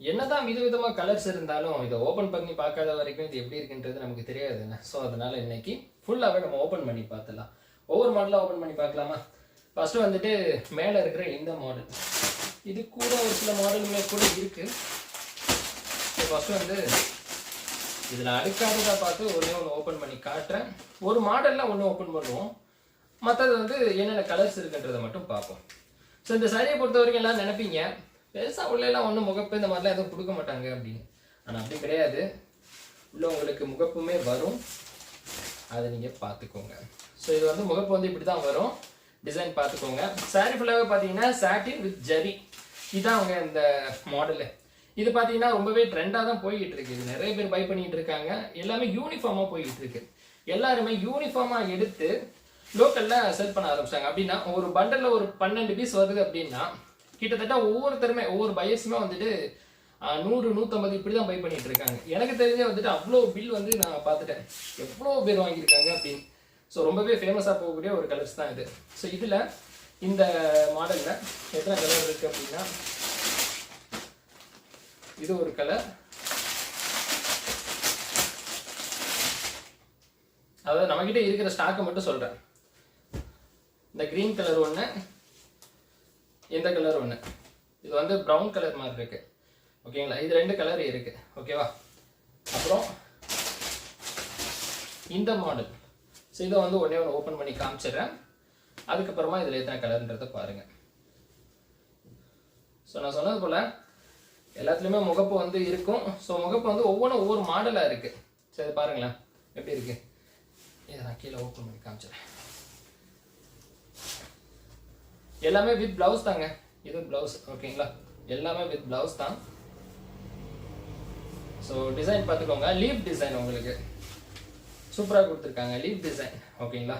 என்னதான் விதவிதமாக கலர்ஸ் இருந்தாலும் இதை ஓப்பன் பண்ணி பார்க்காத வரைக்கும் இது எப்படி இருக்குன்றது நமக்கு தெரியாதுங்க. ஸோ அதனால இன்னைக்கு ஃபுல்லாகவே நம்ம ஓப்பன் பண்ணி பார்த்துலாம் ஒவ்வொரு மாடலாக ஓப்பன் பண்ணி பார்க்கலாமா? ஃபஸ்ட்டு வந்துட்டு மேலே இருக்கிற இந்த மாடல் இது கூட ஒரு சில மாடலுமே கூட இருக்கு. ஃபஸ்ட்டு வந்து இதில் அடுக்காததாக பார்த்து ஒன்றே ஒன்று ஓப்பன் பண்ணி காட்டுறேன். ஒரு மாடலில் ஒன்று ஓப்பன் பண்ணுவோம். மற்றது வந்து என்னென்ன கலர்ஸ் இருக்குன்றதை மட்டும் பார்ப்போம். ஸோ இந்த சாரியை பொறுத்த வரைக்கும் எல்லாம் நினைப்பீங்க. பெருசாக உள்ளெல்லாம் ஒன்றும் முகப்பு இந்த மாதிரிலாம் எதுவும் கொடுக்க மாட்டாங்க அப்படின்னு. ஆனால் அப்படி கிடையாது. உள்ளே உங்களுக்கு முகப்புமே வரும். அதை நீங்கள் பார்த்துக்கோங்க. ஸோ இது வந்து முகப்பு வந்து இப்படி தான் வரும். டிசைன் பார்த்துக்கோங்க. சாரி ஃபுல்லாகவே பார்த்தீங்கன்னா சாட்டின் வித் ஜரி இதான் அவங்க இந்த மாடலு இது பார்த்தீங்கன்னா ரொம்பவே ட்ரெண்டாக தான் போய்கிட்டு இருக்கு. இது நிறைய பேர் பை பண்ணிகிட்டு இருக்காங்க. எல்லாமே யூனிஃபார்மாக போய்கிட்டு இருக்கு. எல்லாருமே யூனிஃபார்மாக எடுத்து லோக்கலில் செல் பண்ண ஆரம்பிச்சாங்க. அப்படின்னா ஒரு பண்டலில் ஒரு பன்னெண்டு பீஸ் வருது அப்படின்னா கிட்டத்தட்ட ஒவ்வொருத்தருமே ஒவ்வொரு பயசுமே வந்துட்டு நூறு நூற்றம்பது இப்படி தான் பை பண்ணிட்டு இருக்காங்க. எனக்கு தெரிஞ்ச வந்துட்டு அவ்வளோ பில் வந்து நான் பார்த்துட்டேன். எவ்வளோ பேர் வாங்கியிருக்காங்க அப்படின்னு. ஸோ ரொம்பவே ஃபேமஸாக போகக்கூடிய ஒரு கலர்ஸ் தான் இது. ஸோ இதில் இந்த மாடலில் எத்தனை கலர் இருக்குது அப்படின்னா இது ஒரு கலர் அதாவது நம்மக்கிட்ட இருக்கிற ஸ்டாக்கை மட்டும் சொல்கிறேன் இந்த க்ரீன் கலர் ஒன்று இந்த கலர் ஒன்று இது வந்து ப்ரௌன் கலர் மாதிரி இருக்குது ஓகேங்களா இது ரெண்டு கலர் இருக்குது ஓகேவா அப்புறம் இந்த மாடல் ஸோ இதை வந்து உடனே ஒன்று ஓப்பன் பண்ணி காமிச்சிடுறேன். அதுக்கப்புறமா இதில் எத்தனை கலர்ன்றதை பாருங்கள் ஸோ நான் சொன்னது போல் எல்லாத்துலேயுமே முகப்பு வந்து இருக்கும். ஸோ முகப்பு வந்து ஒவ்வொன்றும் ஒவ்வொரு மாடலாக இருக்குது சரி பாருங்களேன். எப்படி இருக்குது இதை நான் கீழே ஓப்பன் பண்ணி காமிச்சிடுறேன். எல்லாமே வித் பிளவுஸ் தாங்க. இது பிளவுஸ் ஓகேங்களா எல்லாமே வித் பிளவுஸ் தான். ஸோ டிசைன் பார்த்துக்கோங்க. லீஃப் டிசைன் உங்களுக்கு. சூப்பராக கொடுத்துருக்காங்க. லீஃப் டிசைன் ஓகேங்களா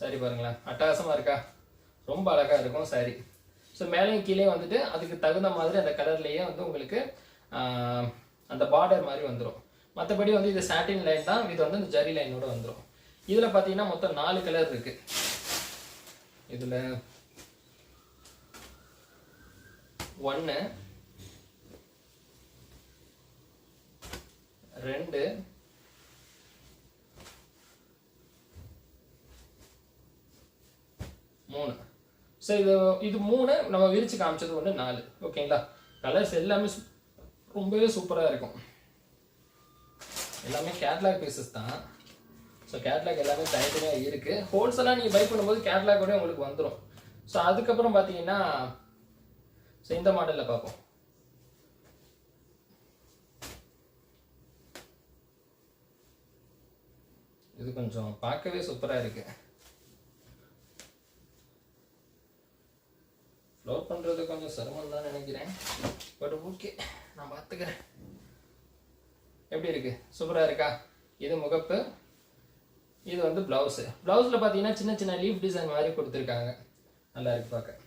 சரி பாருங்களேன். அட்டகாசமாக இருக்கா? ரொம்ப அழகாக இருக்கும் சாரி ஸோ மேலேயும் கீழே வந்துட்டு அதுக்கு தகுந்த மாதிரி அந்த கலர்லேயே வந்து உங்களுக்கு அந்த பார்டர் மாதிரி வந்துடும் மற்றபடி வந்து இது சாட்டின் லைன் தான். இது வந்து இந்த ஜரி லைனோட வந்துடும் இதில் பார்த்தீங்கன்னா மொத்தம் நாலு கலர் இருக்குது இதில் ஒன்று ரெண்டு மூணு. ஸோ இது இது மூணு நம்ம விரிச்சு காமிச்சது ஒன்று நாலு. ஓகேங்களா கலர்ஸ் எல்லாமே ரொம்பவே சூப்பராக இருக்கும். எல்லாமே கேட்லாக் பீசஸ் தான். ஸோ கேட்லாக் எல்லாமே தனித்தனியாக இருக்குது ஹோல்சேலாக நீங்கள் பை பண்ணும்போது கேட்லாக் கூட உங்களுக்கு வந்துடும் ஸோ அதுக்கப்புறம் பார்த்தீங்கன்னா ஸோ இந்த மாடலில் பார்ப்போம். இது கொஞ்சம் பார்க்கவே சூப்பராக இருக்கு. ஃப்ளோர் பண்ணுறது கொஞ்சம் சிரமம் தான் நினைக்கிறேன். பட் ஓகே நான் பார்த்துக்கிறேன். எப்படி இருக்கு? சூப்பராக இருக்கா? இது முகப்பு. இது வந்து ப்ளவுஸு ப்ளவுஸில் பார்த்தீங்கன்னா சின்ன சின்ன லீஃப் டிசைன் மாதிரி கொடுத்துருக்காங்க. நல்லா இருக்கு பார்க்க.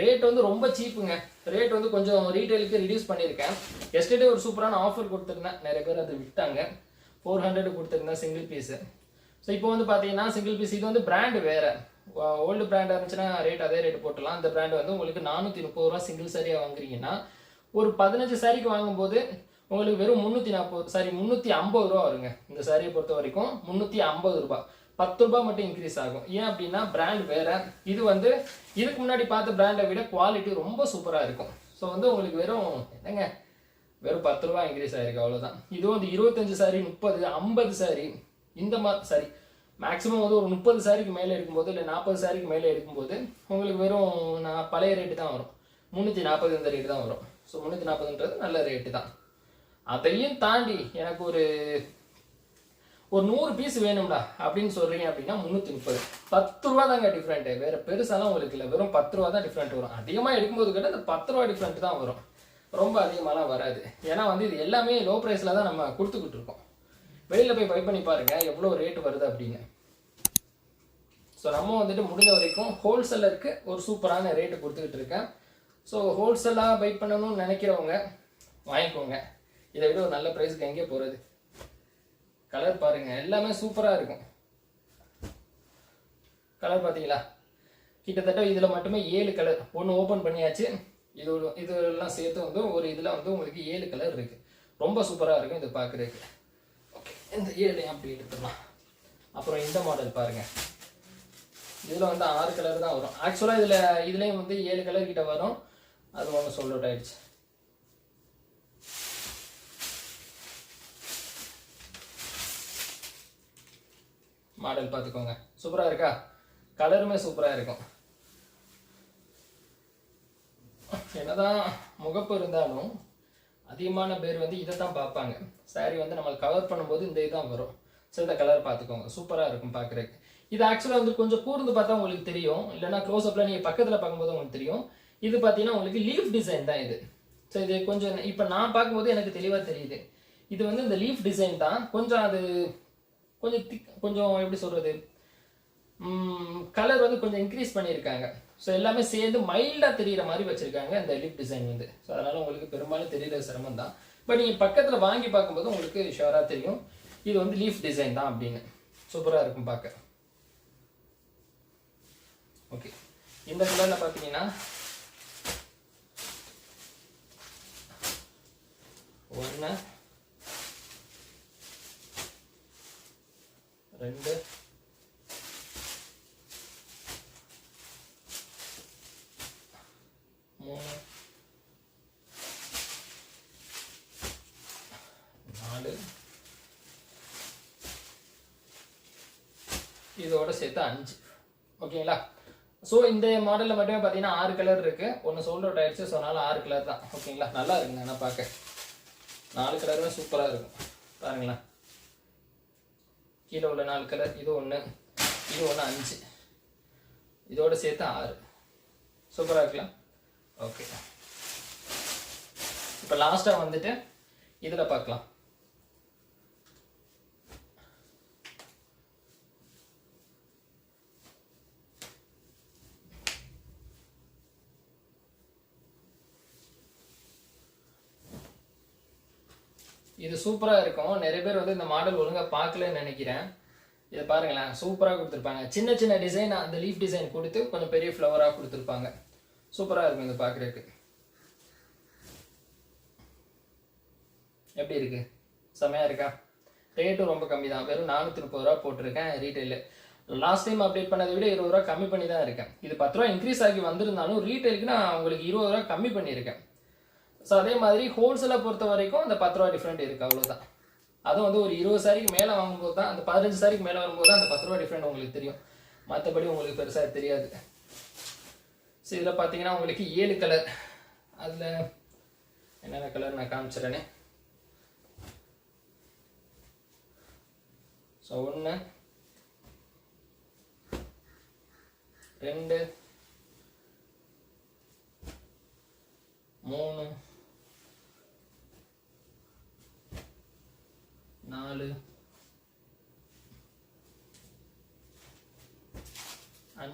ரேட் வந்து ரொம்ப சீப்புங்க. ரேட் வந்து கொஞ்சம் ரீட்டைலுக்கு ரிடியூஸ் பண்ணியிருக்கேன். எஸ்டர்டே ஒரு சூப்பரான ஆஃபர் கொடுத்துருந்தேன். நிறைய பேர் அது விட்டாங்க. ஃபோர் ஹண்ட்ரட் கொடுத்துருந்தேன் சிங்கிள் பீஸு ஸோ இப்போ வந்து பார்த்தீங்கன்னா சிங்கிள் பீஸ் இது வந்து பிராண்டு வேறு. ஓல்டு பிராண்டாக இருந்துச்சுன்னா ரேட் அதே ரேட் போட்டுலாம் அந்த பிராண்ட் வந்து உங்களுக்கு நானூற்றி முப்பது ரூபா சிங்கிள் சாரியாக வாங்குறீங்கன்னா ஒரு பதினஞ்சு சாரிக்கு வாங்கும்போது உங்களுக்கு வெறும் முந்நூற்றி நாற்பது சாரி முந்நூற்றி ஐம்பது ரூபா வருங்க. இந்த சாரியை பொறுத்த வரைக்கும் முந்நூற்றி ஐம்பது ரூபா. பத்து ரூபாய் மட்டும் இன்க்ரீஸ் ஆகும். ஏன் அப்படின்னா பிராண்ட் வேறு. இது வந்து இதுக்கு முன்னாடி பார்த்த பிராண்டை விட குவாலிட்டி ரொம்ப சூப்பராக இருக்கும். ஸோ வந்து உங்களுக்கு வெறும் என்னங்க? வெறும் பத்து ரூபா இன்க்ரீஸ் ஆகிருக்கு அவ்வளோதான் இது வந்து இருபத்தஞ்சு சாரி முப்பது ஐம்பது சாரி இந்த மாதிரி சாரி மேக்ஸிமம் வந்து ஒரு முப்பது சாரிக்கு மேலே எடுக்கும்போது இல்லை நாற்பது சாரிக்கு மேலே எடுக்கும்போது உங்களுக்கு வெறும் நான் பழைய ரேட்டு தான் வரும். முந்நூற்றி நாற்பது இந்த ரேட்டு தான் வரும். ஸோ முந்நூற்றி நாற்பதுன்றது நல்ல ரேட்டு தான். அதையும் தாண்டி எனக்கு ஒரு ஒரு நூறு பீஸ் வேணும்டா அப்படின்னு சொல்கிறீங்க அப்படின்னா முந்நூற்றி முப்பது. பத்து ரூபா தாங்க டிஃப்ரெண்ட்டு வேறு பெருசாலாம் உங்களுக்கு இல்லை. வெறும் பத்து ரூபா தான் டிஃப்ரெண்ட் வரும். அதிகமாக எடுக்கும்போது கூட அந்த பத்து ரூபா டிஃப்ரெண்ட் தான் வரும். ரொம்ப அதிகமாகலாம் வராது. ஏன்னா வந்து இது எல்லாமே லோ ப்ரைஸில் தான் நம்ம கொடுத்துக்கிட்டு இருக்கோம். வெளியில் போய் பை பண்ணி பாருங்கள் எவ்வளோ ரேட் வருது அப்படின்னு. ஸோ நம்ம வந்துட்டு முடிஞ்ச வரைக்கும் ஹோல்சேலருக்கு ஒரு சூப்பரான ரேட்டு கொடுத்துக்கிட்டு இருக்கேன். ஸோ ஹோல்சேலாக பை பண்ணணும்னு நினைக்கிறவங்க வாங்கிக்கோங்க. இதை விட ஒரு நல்ல ப்ரைஸுக்கு எங்கே போகிறது கலர் பாருங்க எல்லாமே சூப்பராக இருக்கும். கலர் பார்த்தீங்களா கிட்டத்தட்ட இதில் மட்டுமே ஏழு கலர் ஒன்று ஓப்பன் பண்ணியாச்சு. இது இதெல்லாம் சேர்த்து வந்து ஒரு இதில் வந்து உங்களுக்கு ஏழு கலர் இருக்கு. ரொம்ப சூப்பராக இருக்கும் இது பார்க்குறதுக்கு ஓகே இந்த ஏழையும் அப்படி எடுத்துடலாம். அப்புறம் இந்த மாடல் பாருங்க. இதில் வந்து ஆறு கலர் தான் வரும். ஆக்சுவலாக இதில் இதுலேயும் வந்து ஏழு கலர் கிட்ட வரும். அது ஒன்று சொல்லிட்டு ஆயிடுச்சு. மாடல் பார்த்துக்கோங்க. சூப்பராக இருக்கா? கலருமே சூப்பராக இருக்கும். என்னதான் முகப்பு இருந்தாலும் அதிகமான பேர் வந்து இதை தான் பார்ப்பாங்க. saree வந்து நம்ம கவர் பண்ணும்போது இந்த இதுதான் வரும். ஸோ இந்த கலர் பார்த்துக்கோங்க. சூப்பராக இருக்கும் பார்க்குறதுக்கு. இது ஆக்சுவலாக வந்து கொஞ்சம் கூர்ந்து பார்த்தா உங்களுக்கு தெரியும். இல்லைன்னா க்ளோஸ் அப்பில் நீங்கள் பக்கத்தில் பார்க்கும்போது உங்களுக்கு தெரியும். இது பார்த்தீங்கன்னா உங்களுக்கு லீஃப் டிசைன் தான் இது. ஸோ இது கொஞ்சம் இப்போ நான் பார்க்கும்போது எனக்கு தெளிவாக தெரியுது. இது வந்து இந்த லீஃப் டிசைன் தான். கொஞ்சம் அது கொஞ்சம் திக் கொஞ்சம் எப்படி சொல்கிறது கலர் வந்து கொஞ்சம் இன்க்ரீஸ் பண்ணியிருக்காங்க. ஸோ எல்லாமே சேர்ந்து மைல்டாக தெரியிற மாதிரி வச்சுருக்காங்க இந்த லிப் டிசைன் வந்து. ஸோ அதனால் உங்களுக்கு பெரும்பாலும் தெரியற சிரமம் தான். பட் நீங்கள் பக்கத்தில் வாங்கி பார்க்கும்போது உங்களுக்கு ஷுவராக தெரியும். இது வந்து லீஃப் டிசைன் தான் அப்படின்னு. சூப்பராக இருக்கும் பார்க்க. ஓகே இந்த கலரில் பார்த்தீங்கன்னா ஒன்று ரெண்டு. மூணு. நாலு. இதோட சேர்த்து அஞ்சு. ஓகேங்களா? ஸோ இந்த மாடலில் மட்டுமே பார்த்தீங்கன்னா ஆறு கலர் இருக்கு. ஒன்று சோல்டர் அவுட் ஆயிடுச்சு. ஸோ ஆறு கலர் தான். ஓகேங்களா? நல்லா இருக்குங்க. நான் பார்க்க. நாலு கலருமே சூப்பராக இருக்கும். பாருங்களேன். கீழே உள்ள நாலு கலர் இது ஒன்று இது ஒன்று அஞ்சு. இதோட சேர்த்து ஆறு. சூப்பராக இருக்கலாம்? ஓகே இப்போ லாஸ்ட்டாக வந்துட்டு இதில் பார்க்கலாம். இது சூப்பராக இருக்கும். நிறைய பேர் வந்து இந்த மாடல் ஒழுங்காக பார்க்கலன்னு நினைக்கிறேன். இதை பாருங்களேன் சூப்பராக கொடுத்துருப்பாங்க. சின்ன சின்ன டிசைன் அந்த லீஃப் டிசைன் கொடுத்து கொஞ்சம் பெரிய ஃப்ளவராக கொடுத்துருப்பாங்க. சூப்பராக இருக்கும் இது பார்க்குறதுக்கு. எப்படி இருக்குது செமையாக இருக்கா? ரேட்டும் ரொம்ப கம்மி தான் வெறும் நானூற்றி முப்பது ரூபா போட்டிருக்கேன் ரீட்டைலு லாஸ்ட் டைம் அப்டேட் பண்ணதை விட இருபது ரூபா கம்மி பண்ணி தான் இருக்கேன். இது பத்து ரூபா இன்க்ரீஸ் ஆகி வந்திருந்தாலும் ரீட்டைலுக்கு நான் உங்களுக்கு இருபது ரூபா கம்மி பண்ணியிருக்கேன். ஸோ அதே மாதிரி ஹோல்சேலை பொறுத்த வரைக்கும் அந்த பத்து ரூபா டிஃப்ரெண்ட் இருக்குது அவ்வளோதான் அதுவும் வந்து ஒரு இருபது சாரிக்கு மேலே வாங்கும்போது தான் அந்த பதினஞ்சு சாரிக்கு மேலே வரும்போது தான் அந்த பத்து ரூபா டிஃப்ரெண்ட் உங்களுக்கு தெரியும். மற்றபடி உங்களுக்கு பெருசாக தெரியாது. ஸோ இதில் பார்த்தீங்கன்னா உங்களுக்கு ஏழு கலர் அதில் என்னென்ன கலர் நான் காமிச்சிடறேனே. ஸோ ஒன்று ரெண்டு மூணு நாலு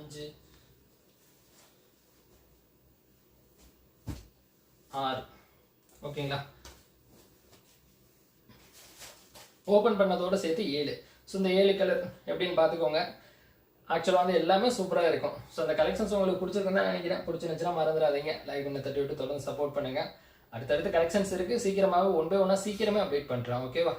அஞ்சு. ஆறு. ஓகேங்களா? ஓப்பன் பண்ணதோட சேர்த்து ஏழு. ஸோ இந்த ஏழு கலர் எப்படின்னு பார்த்துக்கோங்க. ஆக்சுவலாக வந்து எல்லாமே சூப்பராக இருக்கும். ஸோ அந்த கலெக்ஷன்ஸ் உங்களுக்கு பிடிச்சிருக்குன்னு தான் நினைக்கிறேன். பிடிச்சிருந்துச்சுன்னா மறந்துடாதீங்க. லைக் பண்ணி தட்டி விட்டு தொடர்ந்து சப்போர்ட் பண்ணுங்க. அடுத்தடுத்து கலெக்ஷன்ஸ் இருக்குது சீக்கிரமாகவே ஒன் பை ஒன்னாக சீக்கிரமே அப்டேட் பண்ணுறேன் ஓகேவா